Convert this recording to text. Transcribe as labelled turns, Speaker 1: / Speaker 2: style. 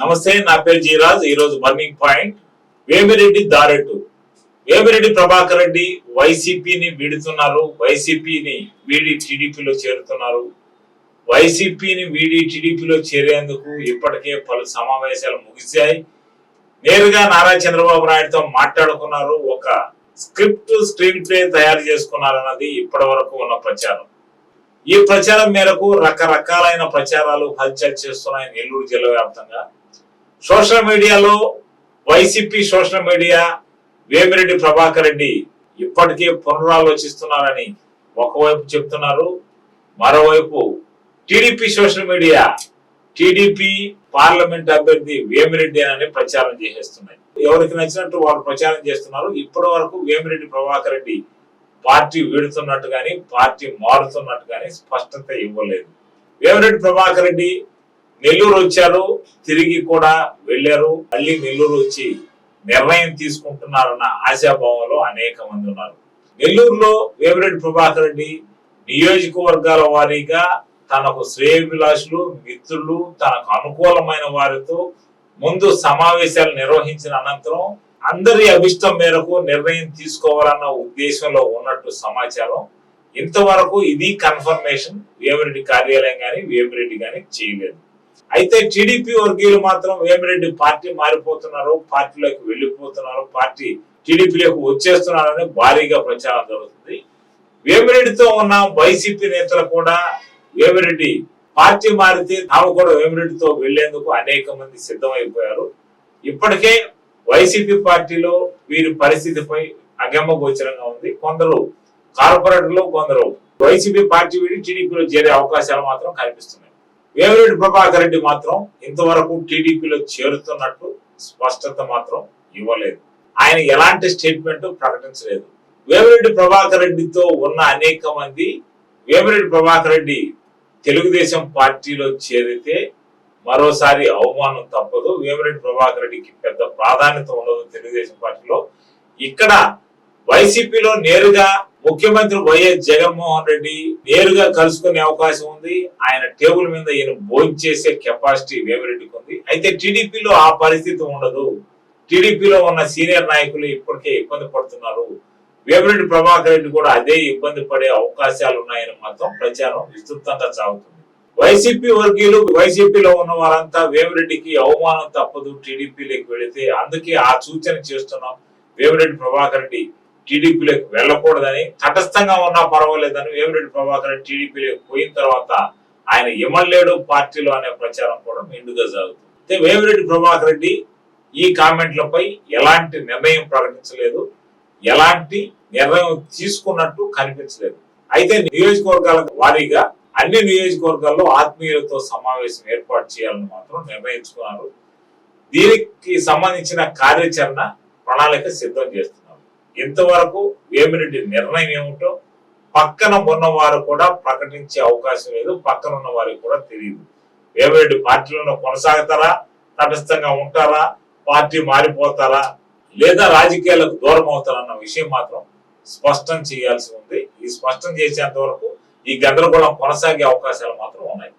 Speaker 1: నమస్తే నా పేరు జీరాజ్. ఈరోజు బర్నింగ్ పాయింట్ వేమిరెడ్డి దారెట్టు. వేమిరెడ్డి ప్రభాకర్ రెడ్డి వైసీపీని వీడుతున్నారు. వైసీపీని వీడి టీడీపీలో చేరుతున్నారు. వైసీపీని వీడి టీడీపీలో చేరేందుకు ఇప్పటికే పలు సమావేశాలు ముగిశాయి. నేరుగా నారా చంద్రబాబు నాయుడుతో మాట్లాడుకున్నారు. ఒక స్క్రిప్ట్ స్క్రీన్ ప్లే తయారు చేసుకున్నారన్నది ఇప్పటి వరకు ఉన్న ప్రచారం. ఈ ప్రచారం మేరకు రకరకాలైన ప్రచారాలు హల్చల్ చేస్తున్నాయి నెల్లూరు జిల్లా వ్యాప్తంగా. సోషల్ మీడియాలో YCP social media Vemireddy Prabhakar Reddy ఇప్పటికే పునరాలోచిస్తున్నారని ఒకవైపు చెప్తున్నారు. మరోవైపు TDP social media TDP parliament అభ్యర్థి వేమిరెడ్డి అని ప్రచారం చేసేస్తున్నాయి. ఎవరికి నచ్చినట్టు వాళ్ళు ప్రచారం చేస్తున్నారు. ఇప్పటి వరకు వేమిరెడ్డి ప్రభాకర్ రెడ్డి పార్టీ వీడుతున్నట్టు కానీ పార్టీ మారుతున్నట్టు కానీ స్పష్టత ఇవ్వలేదు. వేమిరెడ్డి ప్రభాకర్ రెడ్డి నెల్లూరు వచ్చారు తిరిగి కూడా వెళ్ళారు. మళ్ళీ నెల్లూరు వచ్చి నిర్ణయం తీసుకుంటున్నారన్న ఆశాభావంలో అనేక మంది ఉన్నారు. నెల్లూరులో వేమిరెడ్డి ప్రభాకర్ రెడ్డి నియోజకవర్గాల వారీగా తనకు శ్రేయభిలాషులు మిత్రులు తనకు అనుకూలమైన వారితో ముందు సమావేశాలు నిర్వహించిన అనంతరం అందరి అభిష్టం మేరకు నిర్ణయం తీసుకోవాలన్న ఉద్దేశంలో ఉన్నట్టు సమాచారం. ఇంతవరకు ఇది కన్ఫర్మేషన్ వేమిరెడ్డి కార్యాలయం కానీ వేమిరెడ్డి కానీ చేయలేదు. అయితే టీడీపీ వర్గీయులు మాత్రం వేమిరెడ్డి పార్టీ మారిపోతున్నారు పార్టీలోకి వెళ్ళిపోతున్నారు పార్టీ టీడీపీలోకి వచ్చేస్తున్నారని భారీగా ప్రచారం జరుగుతుంది. వేమిరెడ్డితో ఉన్న వైసీపీ నేతలు కూడా వేమిరెడ్డి పార్టీ మారితే తాము కూడా వేమిరెడ్డితో వెళ్ళేందుకు అనేక మంది సిద్ధమైపోయారు. ఇప్పటికే వైసీపీ పార్టీలో వీరి పరిస్థితిపై అగమ్మ గోచరంగా ఉంది. కొందరు కార్పొరేటర్లు కొందరు వైసీపీ పార్టీ వీడి టీడీపీలో చేరే అవకాశాలు మాత్రం కనిపిస్తున్నాయి. వేమిరెడ్డి ప్రభాకర్ రెడ్డి మాత్రం ఇంతవరకు టీడీపీలో చేరుతున్నట్టు స్పష్టత మాత్రం ఇవ్వలేదు. ఆయన ఎలాంటి స్టేట్మెంట్ ప్రకటించలేదు. వేమిరెడ్డి ప్రభాకర్ రెడ్డితో ఉన్న అనేక మంది వేమిరెడ్డి ప్రభాకర్ రెడ్డి తెలుగుదేశం పార్టీలో చేరితే మరోసారి అవమానం తప్పదు. వేమిరెడ్డి ప్రభాకర్ రెడ్డికి పెద్ద ప్రాధాన్యత ఉండదు తెలుగుదేశం పార్టీలో. ఇక్కడ వైసీపీలో నేరుగా ముఖ్యమంత్రి వైఎస్ జగన్మోహన్ రెడ్డి నేరుగా కలుసుకునే అవకాశం ఉంది. ఆయన టేబుల్ మీద ఈయన భోంచేసే కెపాసిటీ వేమిరెడ్డికి ఉంది. అయితే టీడీపీలో ఆ పరిస్థితి ఉండదు. టీడీపీలో ఉన్న సీనియర్ నాయకులు ఇప్పటికే ఇబ్బంది పడుతున్నారు. వేమిరెడ్డి ప్రభాకర్ రెడ్డి కూడా అదే ఇబ్బంది పడే అవకాశాలు ఉన్నాయని మాత్రం ప్రచారం విస్తృతంగా సాగుతుంది. వైసీపీ వర్గీయులు వైసీపీలో ఉన్న వారంతా వేమిరెడ్డికి అవమానం తప్పదు టీడీపీలోకి వెళితే. అందుకే ఆ సూచన చేస్తున్నాం. వేమిరెడ్డి ప్రభాకర్ రెడ్డి టీడీపీలోకి వెళ్ళకూడదని తటస్థంగా ఉన్నా పర్వాలేదని వేమిరెడ్డి ప్రభాకర్ రెడ్డి టీడీపీలోకి పోయిన తర్వాత ఆయన ఇమ్మలేడు పార్టీలో అనే ప్రచారం కూడా మెండుగా సాగుతుంది. అయితే వేమిరెడ్డి ప్రభాకర్ రెడ్డి ఈ కామెంట్లపై ఎలాంటి నిర్ణయం ప్రకటించలేదు ఎలాంటి నిర్ణయం తీసుకున్నట్టు కనిపించలేదు. అయితే నియోజకవర్గాల వారీగా అన్ని నియోజకవర్గాల్లో ఆత్మీయులతో సమావేశం ఏర్పాటు చేయాలని మాత్రం నిర్ణయించుకున్నారు. దీనికి సంబంధించిన కార్యాచరణ ప్రణాళిక సిద్ధం చేస్తున్నారు. ఇంతవరకు వేమిరెడ్డి నిర్ణయం ఏమిటో పక్కన ఉన్నవారు కూడా ప్రకటించే అవకాశం లేదు పక్కన ఉన్న వారికి కూడా తెలియదు. వేమిరెడ్డి పార్టీలో కొనసాగుతారా? తటస్థంగా ఉంటారా? పార్టీ మారిపోతారా? లేదా రాజకీయాలకు దూరం అవుతారన్న విషయం మాత్రం స్పష్టం చేయాల్సి ఉంది. ఈ స్పష్టం చేసేంత వరకు ఈ గందరగోళం కొనసాగే అవకాశాలు మాత్రం ఉన్నాయి.